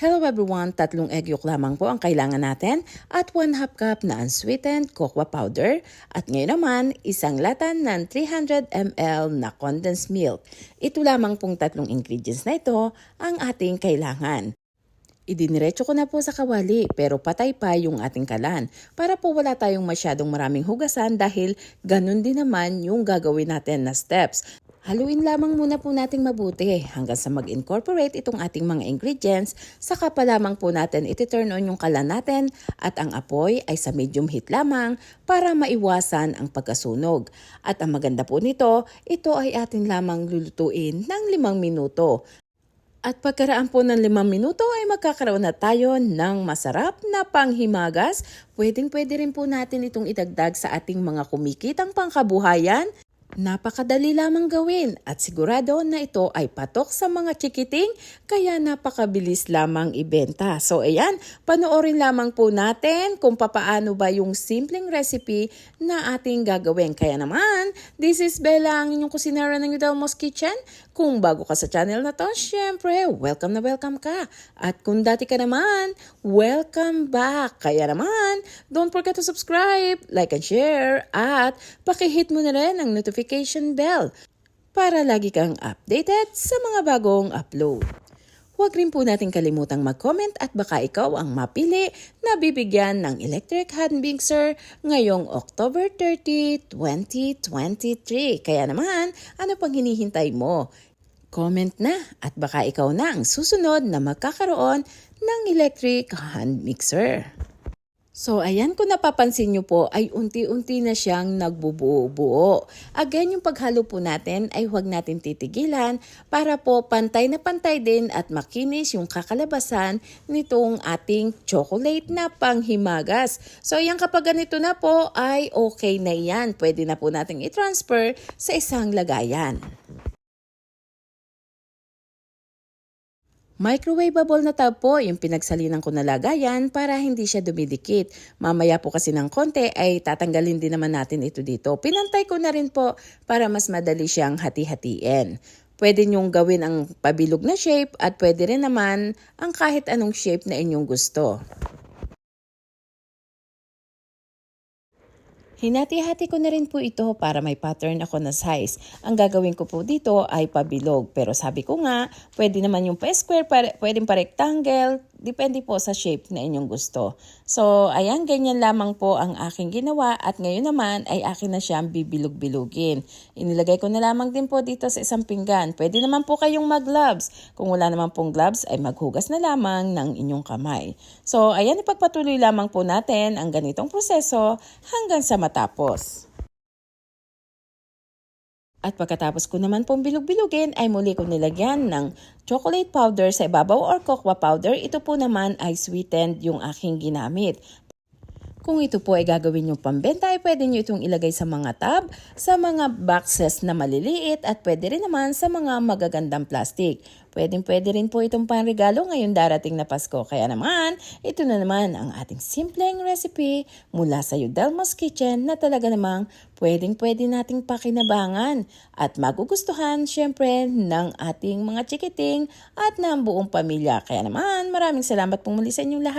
Hello everyone! Tatlong egg yolk lamang po ang kailangan natin at 1 half cup na unsweetened cocoa powder at ngayon naman isang latan ng 300 ml na condensed milk. Ito lamang pong tatlong ingredients na ito ang ating kailangan. Idiniretso ko na po sa kawali pero patay pa yung ating kalan para po wala tayong masyadong maraming hugasan dahil ganun din naman yung gagawin natin na steps. Haluin lamang muna po nating mabuti hanggang sa mag-incorporate itong ating mga ingredients, saka pa lamang po natin iti-turn on yung kalan natin at ang apoy ay sa medium heat lamang para maiwasan ang pagkasunog. At ang maganda po nito, ito ay atin lamang lulutuin ng limang minuto. At pagkaraan po ng limang minuto ay magkakaroon na tayo ng masarap na panghimagas. Pwedeng pwede rin po natin itong idagdag sa ating mga kumikitang pangkabuhayan. Napakadali lamang gawin at sigurado na ito ay patok sa mga chikiting kaya napakabilis lamang ibenta. So ayan, panoorin lamang po natin kung papaano ba yung simpleng recipe na ating gagawin. Kaya naman, this is Bella, ang inyong kusinera ng Udelmo's Kitchen. Kung bago ka sa channel na to, syempre, welcome na welcome ka. At kung dati ka naman, welcome back. Kaya naman, don't forget to subscribe, like and share, at pakihit mo na rin ang notification bell para lagi kang updated sa mga bagong upload. Huwag rin po natin kalimutang mag-comment at baka ikaw ang mapili na bibigyan ng electric hand mixer ngayong October 30, 2023. Kaya naman, ano pang hinihintay mo? Comment na at baka ikaw na ang susunod na magkakaroon ng electric hand mixer. So ayan kung napapansin nyo po ay unti-unti na siyang nagbubuo-buo. Again yung paghalo po natin ay huwag natin titigilan para po pantay na pantay din at makinis yung kakalabasan nitong ating chocolate na panghimagas. So ayan kapag ganito na po ay okay na yan. Pwede na po natin i-transfer sa isang lagayan. Microwavable na tab po yung pinagsalinan ko na lagayan para hindi siya dumidikit. Mamaya po kasi ng konti ay tatanggalin din naman natin ito dito. Pinantay ko na rin po para mas madali siyang hati-hatiin. Pwede nyong gawin ang pabilog na shape at pwede rin naman ang kahit anong shape na inyong gusto. Hinati-hati ko na rin po ito para may pattern ako na size. Ang gagawin ko po dito ay pabilog. Pero sabi ko nga, pwede naman yung pa-square, pwede pa rectangle, depende po sa shape na inyong gusto. So, ayan, ganyan lamang po ang aking ginawa at ngayon naman ay akin na siyang bibilog-bilugin. Inilagay ko na lamang din po dito sa isang pinggan. Pwede naman po kayong mag-gloves. Kung wala naman pong gloves ay maghugas na lamang ng inyong kamay. So, ayan, ipagpatuloy lamang po natin ang ganitong proseso hanggang sa matapos. At pagkatapos ko naman pong bilog-bilugin ay muli ko nilagyan ng chocolate powder sa ibabaw or cocoa powder. Ito po naman ay sweetened yung aking ginamit. Kung ito po ay gagawin yung pambenta ay pwede nyo itong ilagay sa mga tab, sa mga boxes na maliliit at pwede rin naman sa mga magagandang plastic. Pwedeng pwede rin po itong panregalo ngayon darating na Pasko. Kaya naman, ito na naman ang ating simpleng recipe mula sa Yudelmo's Kitchen na talaga namang pwedeng pwede nating pakinabangan at magugustuhan syempre ng ating mga chikiting at ng buong pamilya. Kaya naman, maraming salamat pong muli sa inyong lahat.